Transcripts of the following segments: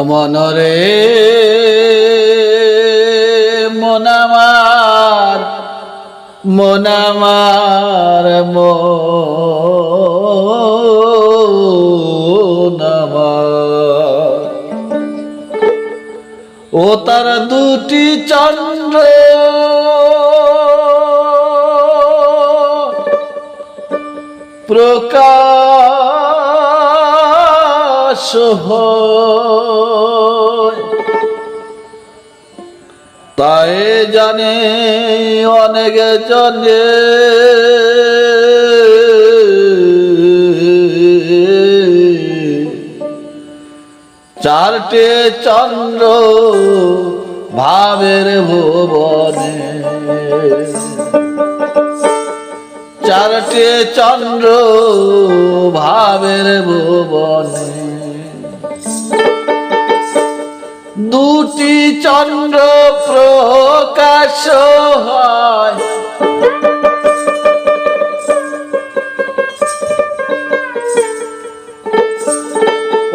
অমনরে মনামার মনামার মনামার ও তার দুটি চন্দ্র প্রকাশ হয় তাই জানে অনেক জনে। চারটে চন্দ্র ভাবের ভুবনে। চারটে চন্দ্র ভাবের ভুবনে। দুটি চন্দ্র প্রকাশ হয়।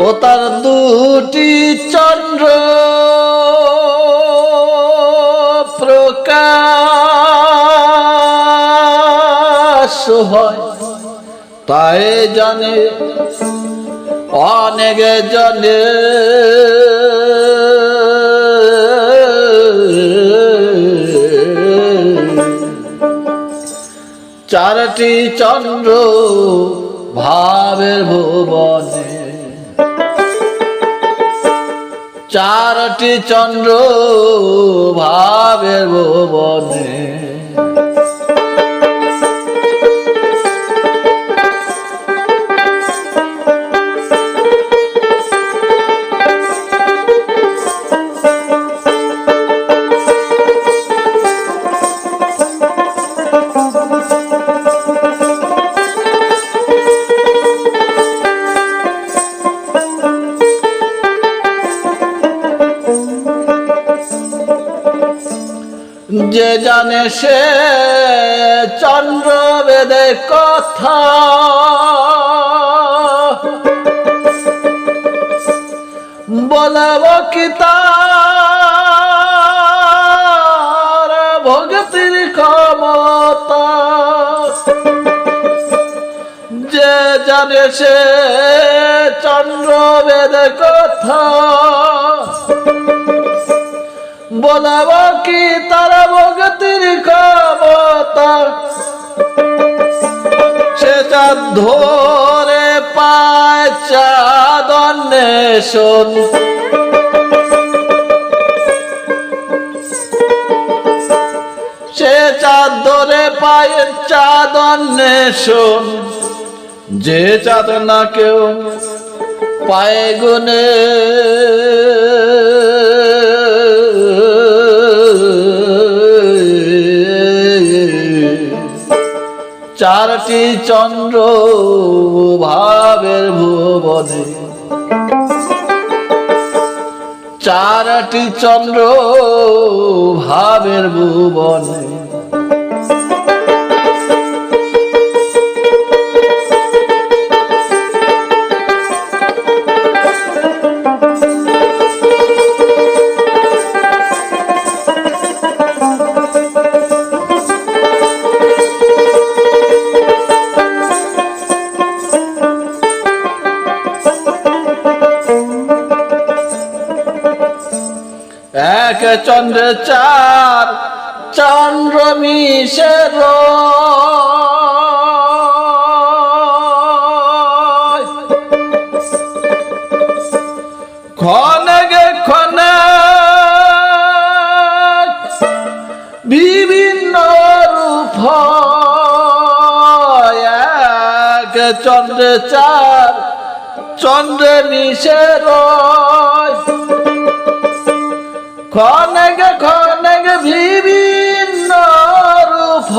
ও তার দুটি চন্দ্র প্রকাশ হয়। তাই জানে অনেক জনে চারটি চন্দ্র ভাবের ভুবনে। চারটি চন্দ্র ভাবের ভুবনে। যে জানে সে চন্দ্র বেদে কথা। বলব কি তার ক্ষমতা? যে জানে সে চন্দ্র বেদে কথা। বলাব কি তারা ভগতির সে চাঁদ ধরে পায় চাঁদ অন্বেষণ। সে চাঁদ ধরে পায় চাঁদ অন্বেষণ। যে চাঁদ না কেউ পায়ে গুনে চারটি চন্দ্র ভাবের ভুবনে। চারটি চন্দ্র ভাবের ভুবনে। এক চন্দ্র চার চন্দ্র মিশের খনগে খন বিভিন্ন রূপ। এক চন্দ্র চার চন্দ্র মিশের খনগ খনগ বিভিন্ন রূপ।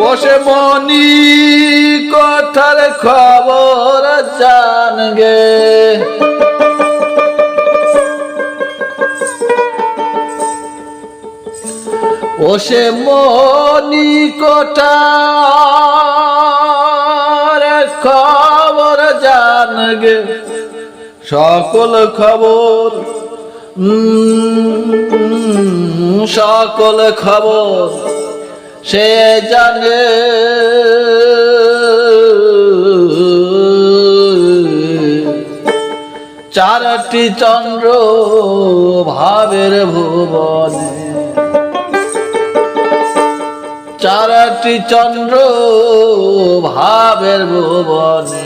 বসে মনি কথার খবর জানগে বসে মনি কোটার খবর জানগে সকল খবর সকল খবর সে জানে। চারটি চন্দ্র ভাবের ভুবনে। চারটি চন্দ্র ভাবের ভুবনে।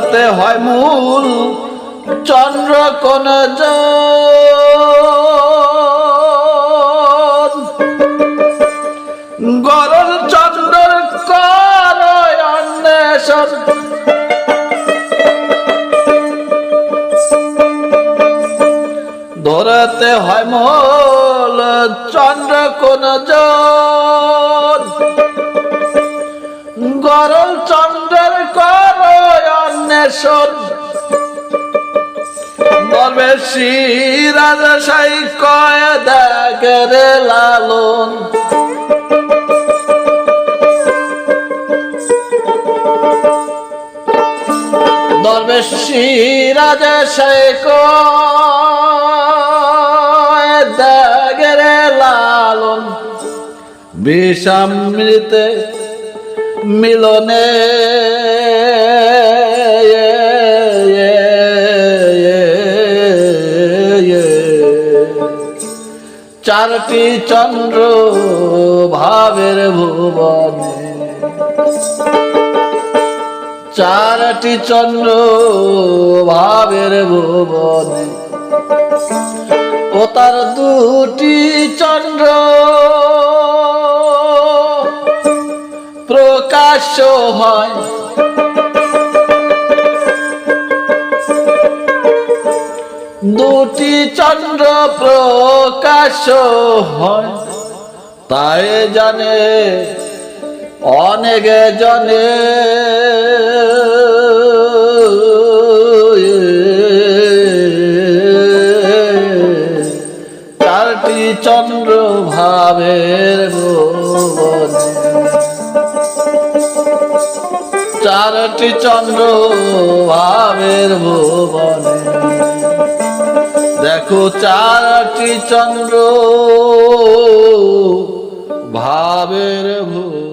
ধরতে হয় মূল চন্দ্র কোন গরল চন্দ্র কর অন্বেষণ ধরতে হয় মূল চন্দ্র কোন গরল অন্বেষণ বলবে রাজা সাই কয় দেখে লালন। দরবেশ রাজা সাই কয় দেখে লালন। বিষামৃতে মিলনে চারটি চন্দ্র ভাবের ভুবনে। চারটি চন্দ্র ভাবের ভুবনে। ও তার দুটি চন্দ্র প্রকাশ হয়। দুটি চন্দ্র প্রকাশ হয়। তাই জানে অনেক জনে। চারটি চন্দ্র ভাবের চারটি চন্দ্র ভাবের ভুবনে। দেখো চারটি চন্দ্র ভাবের ভুবনে